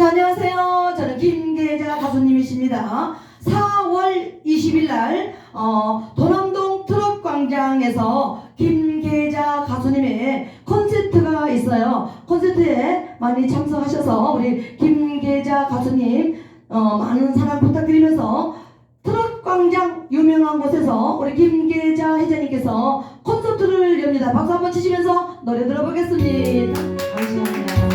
자, 안녕하세요. 저는 김계자 가수님이십니다. 4월 20일 날, 어, 도남동 트럭 광장에서 김계자 가수님의 콘서트가 있어요. 콘서트에 많이 참석하셔서 우리 김계자 가수님, 어, 많은 사랑 부탁드리면서 트럭 광장 유명한 곳에서 우리 김계자 회장님께서 콘서트를 엽니다. 박수 한번 치시면서 노래 들어보겠습니다. 네, 감사합니다.